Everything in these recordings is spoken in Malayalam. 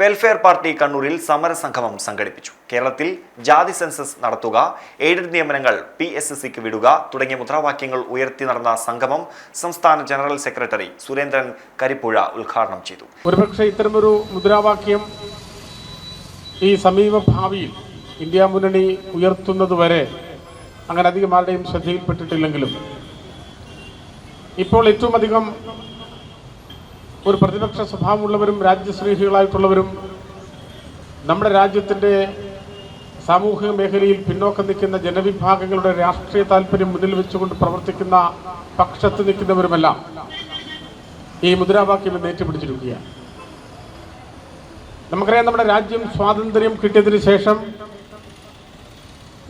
വെൽഫെയർ പാർട്ടി കണ്ണൂരിൽ സമരസംഗമം സംഘടിപ്പിച്ചു. കേരളത്തിൽ ജാതി സെൻസസ് നടത്തുക എയ്ഡഡ് നിയമനങ്ങൾ പി എസ് എസ് സിക്ക് വിടുക തുടങ്ങിയ മുദ്രാവാക്യങ്ങൾ ഉയർത്തി നടന്ന സംഗമം സംസ്ഥാന ജനറൽ സെക്രട്ടറി സുരേന്ദ്രൻ കരിപ്പുഴ ഉദ്ഘാടനം ചെയ്തു. ഒരുപക്ഷെ ഇത്തരമൊരു മുദ്രാവാക്യം ഈ സമീപ ഭാവിയിൽ ഇന്ത്യ മുന്നണി ഉയർത്തുന്നതുവരെ അങ്ങനെ അധികം ആരുടെയും ശ്രദ്ധയിൽപ്പെട്ടിട്ടില്ലെങ്കിലും ഇപ്പോൾ ഏറ്റവും അധികം ഒരു പ്രതിപക്ഷ സ്വഭാവമുള്ളവരും രാജ്യസ്നേഹികളായിട്ടുള്ളവരും നമ്മുടെ രാജ്യത്തിന്റെ സാമൂഹിക മേഖലയിൽ പിന്നോക്കം നിൽക്കുന്ന ജനവിഭാഗങ്ങളുടെ രാഷ്ട്രീയ താല്പര്യം മുന്നിൽ വെച്ചുകൊണ്ട് പ്രവർത്തിക്കുന്ന പക്ഷത്ത് നിൽക്കുന്നവരുമെല്ലാം ഈ മുദ്രാവാക്യം ഇന്ന് ഏറ്റുപിടിച്ചിരിക്കുകയാണ്. നമുക്കറിയാം നമ്മുടെ രാജ്യം സ്വാതന്ത്ര്യം കിട്ടിയതിന് ശേഷം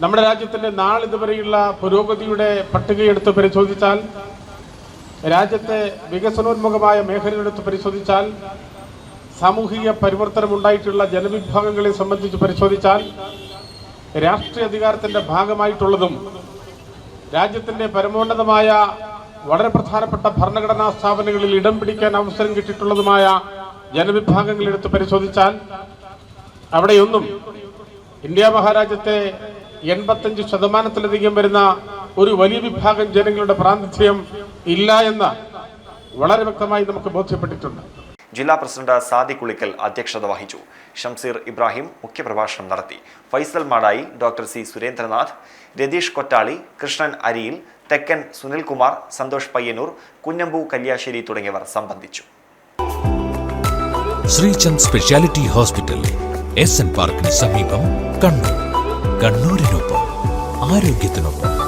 നമ്മുടെ രാജ്യത്തിന്റെ നാളിതുവരെയുള്ള പുരോഗതിയുടെ പട്ടികയെടുത്ത് പരിശോധിച്ചാൽ രാജ്യത്തെ വികസനോന്മുഖമായ മേഖലയെടുത്ത് പരിശോധിച്ചാൽ സാമൂഹിക പരിവർത്തനം ഉണ്ടായിട്ടുള്ള ജനവിഭാഗങ്ങളെ സംബന്ധിച്ച് പരിശോധിച്ചാൽ രാഷ്ട്രീയ അധികാരത്തിന്റെ ഭാഗമായിട്ടുള്ളതും രാജ്യത്തിന്റെ പരമോന്നതമായ വളരെ പ്രധാനപ്പെട്ട ഭരണഘടനാ സ്ഥാപനങ്ങളിൽ ഇടം പിടിക്കാൻ അവസരം കിട്ടിയിട്ടുള്ളതുമായ ജനവിഭാഗങ്ങളെടുത്ത് പരിശോധിച്ചാൽ അവിടെയൊന്നും ഇന്ത്യ മഹാരാജ്യത്തെ എൺപത്തഞ്ച് ശതമാനത്തിലധികം വരുന്ന ഒരു വലിയ വിഭാഗം ജനങ്ങളുടെ പ്രാതിനിധ്യം ഇല്ല എന്ന് വളരെ വ്യക്തമായി നമുക്ക് ബോധ്യപ്പെട്ടിട്ടുണ്ട്. ജില്ലാ പ്രസിഡന്റ് സാദി കുളിക്കൽ അധ്യക്ഷത വഹിച്ചു. ഷംസീർ ഇബ്രാഹിം മുഖ്യപ്രഭാഷണം നടത്തി. ഫൈസൽ മാടായി ഡോക്ടർ സി സുരേന്ദ്രനാഥ് രതീഷ് കൊറ്റാളി കൃഷ്ണൻ അരിയിൽ തെക്കൻ സുനിൽകുമാർ സന്തോഷ് പയ്യന്നൂർ കുഞ്ഞമ്പു കല്യാശ്ശേരി തുടങ്ങിയവർ സംബന്ധിച്ചു. Sreechand speciality hospital S N പാർക്കിന് സമീപം കണ്ണൂർ. കണ്ണൂരിനൊപ്പം ആരോഗ്യത്തിനൊപ്പം.